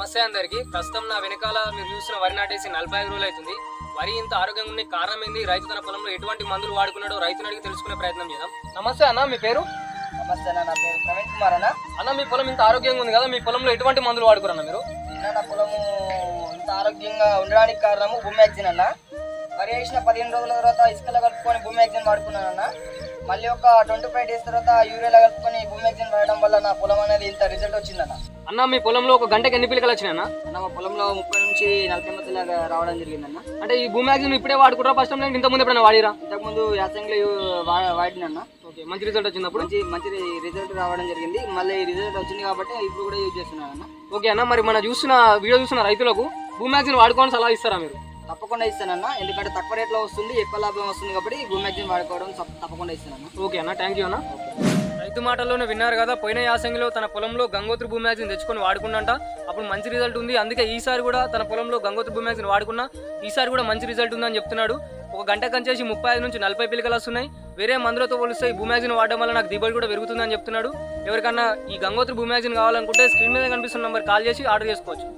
నమస్తే అందరికి ప్రస్తుతం నా వెనకాల మీరు చూసిన వరి నాటేసి నలభై ఐదు రోజులు అవుతుంది. వరి ఇంత ఆరోగ్యంగా ఉండే కారణం ఏంది? రైతు తన పొలంలో ఎటువంటి మందులు వాడుకున్నాడో రైతుని అడిగి తెలుసుకునే ప్రయత్నం చేద్దాం. నమస్తే అన్న మీ పేరు? నమస్తే అన్న నా పేరు ప్రవీణ్ కుమార్ అన్న. అన్న మీ పొలం ఇంత ఆరోగ్యంగా ఉంది కదా మీ పొలంలో ఎటువంటి మందులు వాడుకురన్న మీరు? నా పొలము ఇంత ఆరోగ్యంగా ఉండడానికి కారణము భూమి యాక్సిన్ అన్న. వరి వేసిన పదిహేను రోజుల తర్వాత ఇసుకలో కలుపుకొని భూమి యాక్సిన్ వాడుకున్నాను అన్న. మళ్ళీ ఒక ట్వంటీ ఫైవ్ డేస్ తర్వాత యూరియాలో కలుపుకొని భూమి యాక్సిన్ అన్న మీ పొలంలో ఒక గంటకి ఎన్ని పిల్లకలు వచ్చినాయన్న? అన్న మా పొలంలో ముప్పై నుంచి నలభై మధ్య లాగా రావడం జరిగిందన్న. అంటే ఈ భూమి మ్యాగ్జిన్ ఇప్పుడే వాడుకుంటారా ఫస్ట్ టైం ఇంత ముందు ఎప్పుడైనా వాడిరా? ఇంతకుముందు యాసంగిలో వాడినన్న. ఓకే మంచి రిజల్ట్ వచ్చినప్పుడు? మంచి మంచి రిజల్ట్ రావడం జరిగింది. మళ్ళీ రిజల్ట్ వచ్చింది కాబట్టి ఇప్పుడు కూడా యూజ్ చేస్తున్నాను అన్న ఓకే అన్న మరి మన చూస్తున్న వీడియో చూస్తున్న రైతులకు భూమి మ్యాగ్జిన్ వాడుకోవాలని సలహా ఇస్తారా మీరు? తప్పకుండా ఇస్తానన్న. ఎందుకంటే తక్కువ రేట్లో వస్తుంది ఎక్కువ లాభం వస్తుంది కాబట్టి భూమి యాక్సిన్ వాడుకోవడం తప్ప- తప్పకుండా ఇస్తానన్న. ఓకే అన్న థ్యాంక్ యూ అన్న. రైతు మాటల్లోనే విన్నారు కదా. పోయిన యాసంగిలో తన పొలంలో గంగోత్రి భూ మ్యాగ్జిన్ తెచ్చుకొని వాడుకున్నంట. అప్పుడు మంచి రిజల్ట్ ఉంది. అందుకే ఈసారి కూడా తన పొలంలో గంగోత్రి భూమి మ్యాగ్జిన్ వాడుకున్నా. ఈసారి కూడా మంచి రిజల్ట్ ఉందని చెప్తున్నాడు. ఒక గంట కంచేసి ముప్పై ఐదు నుంచి నలభై పిల్లకలు వస్తున్నాయి. వేరే మందులతో పోలిస్తే ఈ భూమి మ్యాగ్జిన్ వాడడం వల్ల నాకు దిగుబడి కూడా పెరుగుతుందని చెప్తున్నాడు. ఎవరికన్నా ఈ గంగోత్రి భూ మ్యాగ్జిన్ కావాలనుకుంటే స్క్రీన్ మీద కనిపిస్తున్న నెంబర్ కాల్ చేసి ఆర్డర్ చేసుకోవచ్చు.